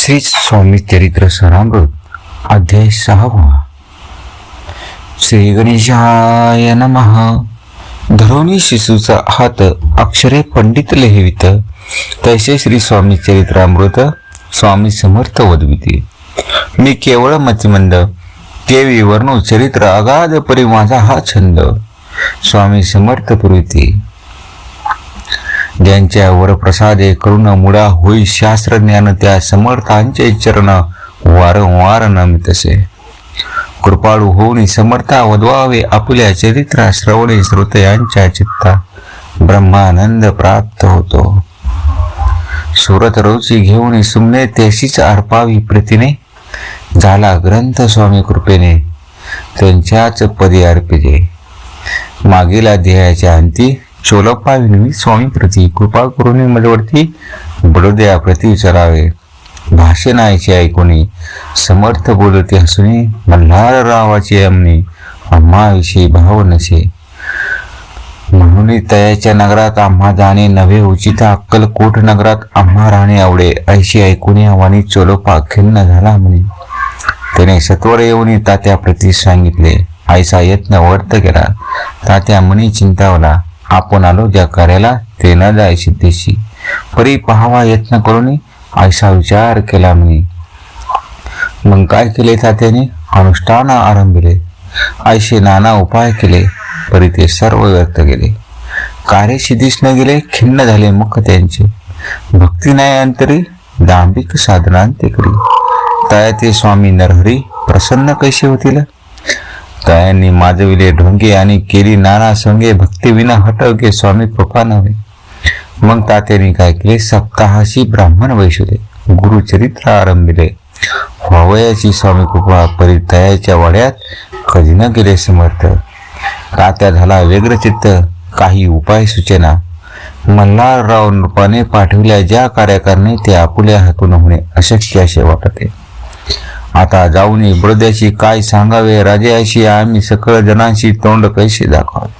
श्री स्वामी चरित्र सरामृत अध्याय सहावा. श्री गणेशाय नम. धरोणी शिशूचा हात अक्षरे पंडित लिहिवित तैसे श्री स्वामी चरित्रामृत स्वामी समर्थ वदविते मी केवळ मतिमंद केवी वर्णो चरित्र अगाध परी माझा हा छंद. स्वामी समर्थ पुरविते ज्यांच्या वरप्रसादे करुण मुळा होई शास्त्रज्ञान त्या समर्थांचे चरण वारंवार नमितसे कृपाळू होऊन समर्था वधवावे आपल्या चरित्रा श्रवणे श्रोतयांच्या चित्ता. ब्रह्मानंद प्राप्त होतो. सुरत रोची घेऊन सुमने तेशीच अर्पावी प्रीतीने. झाला ग्रंथ स्वामी कृपेने त्यांच्याच पदी अर्पिते. मागील ध्येयाच्या अंती चोलप्पा स्वामी प्रती कृपा करून मजवरती बडोद्या प्रती विचारावे. भाषण आयचे ऐकुनी समर्थ बोलते हसुनी मल्हार रावाची अमनी आम्हाविषयी भाव नसे. म्हणून तयाच्या नगरात आम्हा जाणे नव्हे उचित अक्कलकोट नगरात आम्हा राहणे आवडे. ऐशी ऐकून आव्हानी चोलोपा खिन्न झाला म्हणे. त्याने सत्वर येऊन तात्या प्रती सांगितले आईचा यत्न वर्त केला. तात्या मनी चिंतावला. आपण आलो ज्या कार्याला ते न जाय सिद्धेशी परी पहावा यत्न करून असा विचार केला म्हणे मग काय केले तात्याने? अनुष्ठान आरंभिले. असे नाना उपाय केले परी ते सर्व व्यक्त केले कार्य सिद्धीस न गेले खिन्न झाले मुख त्यांचे. भक्ती नाही अंतरी दांभिक साधनांते करी तया ते स्वामी नरहरी प्रसन्न कैसे होतील? तयांनी माजविले ढोंगे आणि केली नाना संगे भक्तीविना हटवके स्वामी कृपा नव्हे मग तात्यांनी काय केले? सप्ताहाशी ब्राह्मण वैशुले गुरुचरित्र आरंभिले. व्हावयाची स्वामी कृपा परितयाच्या वाड्यात कधी न गेले समर्थ. तात्या झाला वेगळं चित्त काही उपाय सूचना. मल्हारराव नृपाने पाठविल्या ज्या कार्याकारणे ते आपुल्या हातून होणे अशक्य असे वाटते. आता जाऊन बडोद्याशी काय सांगावे? राजाशी आम्ही सकळ जनांशी तोंड कैसे दाखवावे?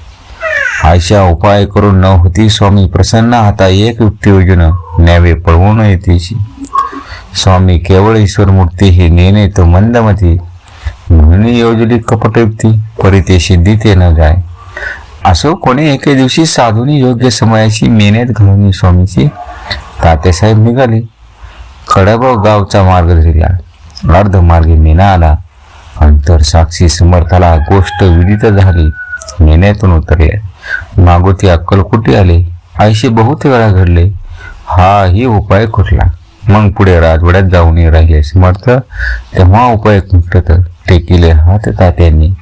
अशा उपाय करून न होती स्वामी प्रसन्न. आता एक युक्ती योजन न्यावे पळवून येतेशी स्वामी केवळ ईश्वर मूर्ती हे नेणे तो मंदमती. म्हणून योजली कपट युक्ती परी ते सिद्धी ते न जाय. असो कोणी एके दिवशी साधूनी योग्य समयाची मेहनत घालून स्वामीची तात्यासाहेब निघाले. खडब गावचा मार्ग धरला. अर्धमार्गी मेना आला अंतर साक्षी समर्थाला गोष्ट विदित झाली. मेन्यातून उतरले. मागोती अक्कल कुठे आले. आईशी बहुत वेळा घडले. हा ही उपाय खुटला. मग पुढे राजवाड्यात जाऊन राहिले. समर्थ तेव्हा उपाय खुंटत टेकिले हात तात्यांनी.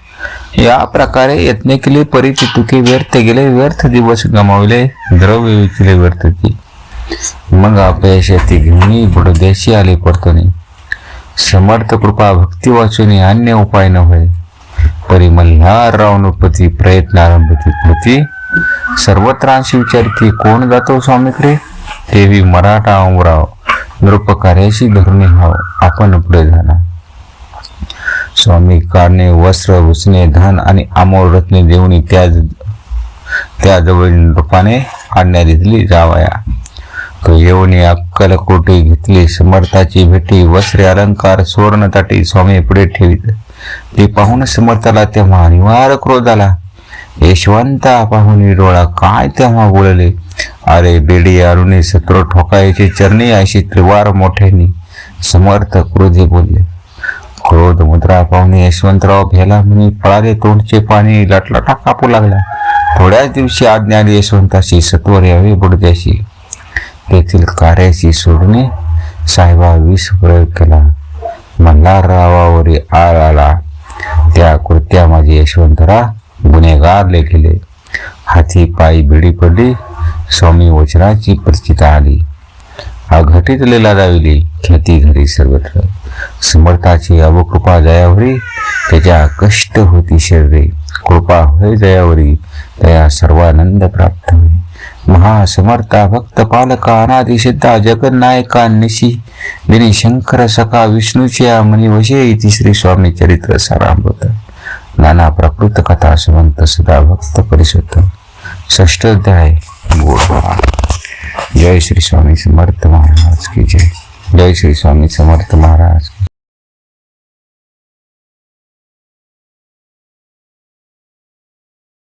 या प्रकारे यत्न केले परी तुके व्यर्थ गेले व्यर्थ दिवस गमावले द्रव्य विकले व्यर्थ की. मग अपयशाती घेऊन बुडदेशी आले परतोनी समर्थ कृपा भक्ती वाचून अन्य उपाय न होय. परी मल्हारराव नृपती प्रयत्न आरंभती कृती. सर्वत्रांशी विचारती कोण जातो स्वामीकडे? देवी मराठा अमराव नृपकार्याशी धरून हाव आपण पुढे झाला स्वामी कारणे वस्त्र भुसणे धन आणि अमोल रत्ने देऊन त्या त्याजवळ नृपाने आज्ञा दिली जावया. येऊन अक्कल कोटी घेतली. समर्थाची भेटी वस्त्रे अलंकार सुवर्ण ताटी स्वामी पुढे ठेवीत. ते पाहून समर्थाला तेव्हा अनिवार्य क्रोध आला. यशवंता पाहून डोळा काय तेव्हा बोलले? अरे बेडी अरुणी सत्र ठोकायचे चरणी अशी त्रिवार मोठ्यांनी समर्थ क्रोधे बोलले. क्रोध मुद्रा पाहून यशवंतराव भेला म्हणे पळाले तोंडचे पाणी लटलटा कापू लागला. थोड्याच दिवशी आज्ञा आली यशवंताशी सत्वर यावे बुडद्याशी. तेथील कार्याची सोडणे साहेबा विष प्रयोग केला. मल्हाररावावरी आळ आला. त्या कृत्या माझे यशवंतरा गुन्हेगार लेखिले हाती पायी भिडी पडली. स्वामी वचनाची परिचिता आली. अघटित लीला दाविली. ख्याती घरी सर्वत्र. समर्थाची अवकृपा जयावरी. त्याच्या कष्ट होती शरीरे कृपा होय जयावरी. त्या सर्वानंद प्राप्त. महासमर्था भक्त पालका अनादि सिद्धा जगन्नायका निशी विनी शंकर सखा विष्णूच्या मनिवशे इति श्री स्वामी चरित्र सारामृत. नाना प्रकृत कथा समंत सदा भक्त परिशुद्ध षष्टाध्याय गोडवा जय श्री स्वामी समर्थ महाराज की जय. जय श्री स्वामी समर्थ महाराज